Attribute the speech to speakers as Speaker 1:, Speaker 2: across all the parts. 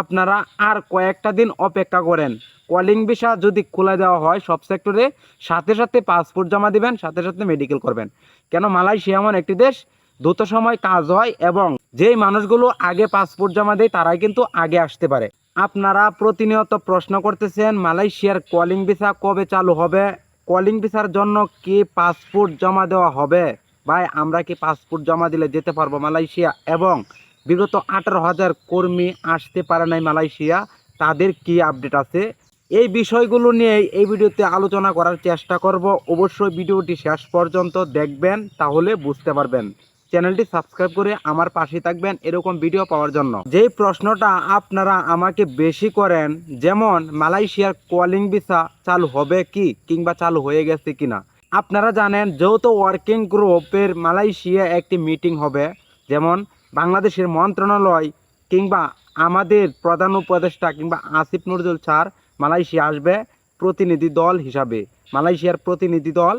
Speaker 1: আপনারা আর কয়েকটা দিন অপেক্ষা করেন। কলিং ভিসা যদি খুলে দেওয়া হয় সব সেক্টরে, সাথে সাথে পাসপোর্ট জমা দিবেন, সাথে সাথে মেডিকেল করবেন। কেন মালয়েশিয়া এমন একটি দেশ, দ্রুত সময় কাজ হয় এবং যেই মানুষগুলো আগে পাসপোর্ট জমা দেয়, তারাই কিন্তু আগে আসতে পারে। আপনারা প্রতিনিয়ত প্রশ্ন করতেছেন, মালয়েশিয়ার কলিং ভিসা কবে চালু হবে? কলিং ভিসার জন্য কি পাসপোর্ট জমা দেওয়া হবে? ভাই, আমরা কি পাসপোর্ট জমা দিলে যেতে পারব মালয়েশিয়া? এবং বিগত আঠারো হাজার কর্মী আসতে পারে নাই মালয়েশিয়া। তাদের কি আপডেট আছে? এই বিষয়গুলো নিয়ে এই ভিডিওতে আলোচনা করার চেষ্টা করব। অবশ্যই ভিডিওটি শেষ পর্যন্ত দেখবেন, তাহলে বুঝতে পারবেন। চ্যানেলটি সাবস্ক্রাইব করে আমার পাশে থাকবেন এরকম ভিডিও পাওয়ার জন্য। যেই প্রশ্নটা আপনারা আমাকে বেশি করেন, যেমন, মালয়েশিয়ার কলিং ভিসা চালু হবে কি কিংবা চালু হয়ে গেছে কিনা? আপনারা জানেন যেহেতু ওয়ার্কিং গ্রুপের মালয়েশিয়া একটি মিটিং হবে। যেমন বাংলাদেশের মন্ত্রণালয় কিংবা আমাদের প্রধান উপদেষ্টা কিংবা আসিফ নজরুল স্যার মালয়েশিয়া আসবে প্রতিনিধি দল হিসাবে। মালয়েশিয়ার প্রতিনিধি দল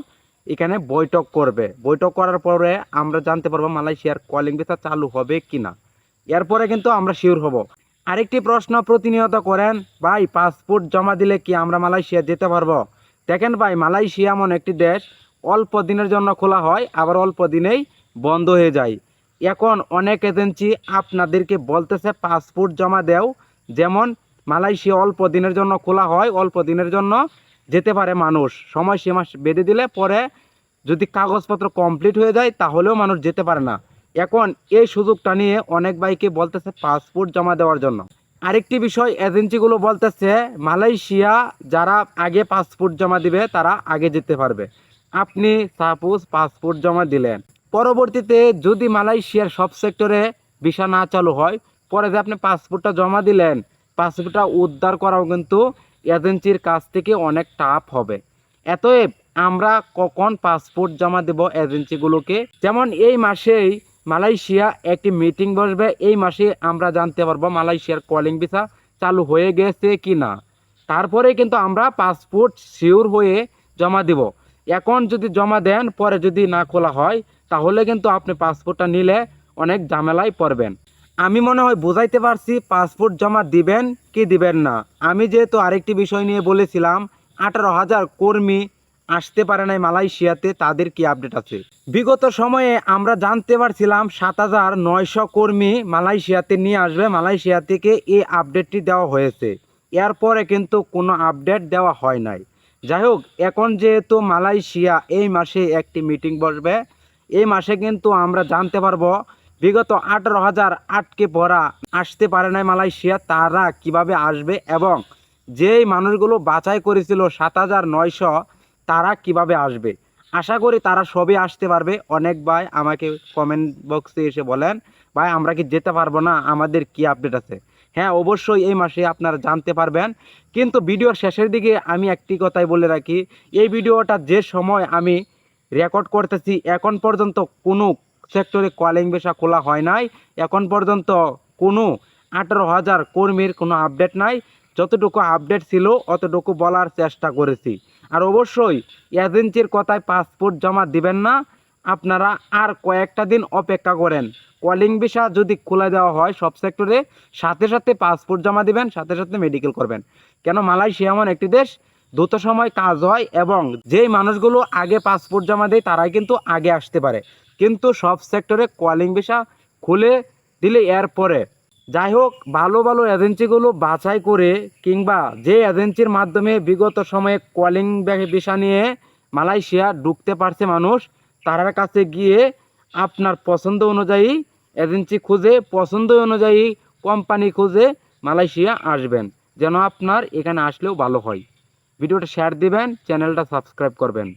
Speaker 1: এখানে বৈঠক করবে। বৈঠক করার পরে আমরা জানতে পারব মালয়েশিয়ার কলিং ভিসা চালু হবে কি না এরপরে কিন্তু আমরা শিওর হব। আরেকটি প্রশ্ন প্রতিনিয়ত করেন, ভাই, পাসপোর্ট জমা দিলে কি আমরা মালয়েশিয়া যেতে পারব? দেখেন ভাই, মালয়েশিয়া এমন একটি দেশ, অল্প দিনের জন্য খোলা হয়, আবার অল্প দিনেই বন্ধ হয়ে যায়। এখন অনেক এজেন্সি আপনাদেরকে বলতেছে পাসপোর্ট জমা দেও। যেমন মালয়েশিয়া অল্প দিনের জন্য খোলা হয়, অল্প দিনের জন্য যেতে পারে মানুষ। সময়সীমা বেঁধে দিলে পরে যদি কাগজপত্র কমপ্লিট হয়ে যায়, তাহলেও মানুষ যেতে পারে না। এখন এই সুযোগটা নিয়ে অনেক ভাইকে বলতেছে পাসপোর্ট জমা দেওয়ার জন্য। আরেকটি বিষয়, এজেন্সিগুলো বলতেছে মালয়েশিয়া যারা আগে পাসপোর্ট জমা দিবে, তারা আগে যেতে পারবে। আপনি সাপোজ পাসপোর্ট জমা দিলেন। পরবর্তীতে যদি মালয়েশিয়ার সব সেক্টরে ভিসা না চালু হয়, পরে যে আপনি পাসপোর্টটা জমা দিলেন, পাসপোর্টটা উদ্ধার করাও কিন্তু এজেন্সির কাছ থেকে অনেক টাফ হবে। এতএব আমরা কখন পাসপোর্ট জমা দেব এজেন্সিগুলোকে? যেমন এই মাসেই মালয়েশিয়া একটি মিটিং বসবে, এই মাসে আমরা জানতে পারব মালয়েশিয়ার কলিং ভিসা চালু হয়ে গেছে কি না তারপরে কিন্তু আমরা পাসপোর্ট শিওর হয়ে জমা দিব। এখন যদি জমা দেন, পরে যদি না খোলা হয় তাহলে কিন্তু আপনি পাসপোর্টটা নিলে অনেক ঝামেলায় পড়বেন। আমি মনে হয় বুঝাইতে পারছি পাসপোর্ট জমা দিবেন কি দিবেন না। আমি যেহেতু আরেকটি বিষয় নিয়ে বলেছিলাম, আঠারো হাজার কর্মী আসতে পারে নাই মালয়েশিয়াতে, তাদের কি আপডেট আছে? বিগত সময়ে আমরা জানতে পারছিলাম সাত হাজার নয়শো কর্মী মালয়েশিয়াতে নিয়ে আসবে, মালয়েশিয়া থেকে এই আপডেটটি দেওয়া হয়েছে। এরপরে কিন্তু কোনো আপডেট দেওয়া হয় নাই। যাই হোক, এখন যেহেতু মালয়েশিয়া এই মাসে একটি মিটিং বসবে এই মাসে কিন্তু আমরা জানতে পারব, বিগত আঠারো হাজার আটকে পড়া, আসতে পারে নাই মালয়েশিয়া, তারা কীভাবে আসবে এবং যেই মানুষগুলো বাছাই করেছিল সাত হাজার নয়শো, তারা কীভাবে আসবে? আশা করি তারা সবই আসতে পারবে। অনেক ভাই আমাকে কমেন্ট বক্সে এসে বলেন, ভাই, আমরা কি যেতে পারব না? আমাদের কি আপডেট আছে? হ্যাঁ অবশ্যই এই মাসে আপনারা জানতে পারবেন। কিন্তু ভিডিওর শেষের দিকে আমি একটি কথাই বলে রাখি, এই ভিডিওটা যে সময় আমি রেকর্ড করতেছি। এখন পর্যন্ত কোনো সেক্টরে কলিং ভিসা খোলা হয় নাই। এখন পর্যন্ত কোনো আঠারো হাজার কর্মীর কোনো আপডেট নাই। যতটুকু আপডেট ছিল, অতটুকু বলার চেষ্টা করেছি। আর অবশ্যই এজেন্সির কথায় পাসপোর্ট জমা দিবেন না। আপনারা আর কয়েকটা দিন অপেক্ষা করেন। কলিং ভিসা যদি খুলে দেওয়া হয় সব সেক্টরে, সাথে সাথে পাসপোর্ট জমা দিবেন, সাথে সাথে মেডিকেল করবেন। কেন মালয়েশিয়া এমন একটি দেশ দ্রুত সময় কাজ হয় এবং যেই মানুষগুলো আগে পাসপোর্ট জমা দেয়, তারাই কিন্তু আগে আসতে পারে। কিন্তু সব সেক্টরে কলিং ভিসা খুলে দিলে এর পরে। যাই হোক, ভালো ভালো এজেন্সিগুলো বাছাই করে কিংবা যে এজেন্সির মাধ্যমে বিগত সময়ে কলিং ভিসা নিয়ে মালয়েশিয়া ঢুকতে পারছে মানুষ তার কাছে গিয়ে আপনার পছন্দ অনুযায়ী এজেন্সি খুঁজে, পছন্দ অনুযায়ী কোম্পানি খুঁজে মালয়েশিয়া আসবেন। যেন আপনার এখানে আসলেও ভালো হয়। ভিডিওটা শেয়ার দিবেন চ্যানেলটা সাবস্ক্রাইব করবেন।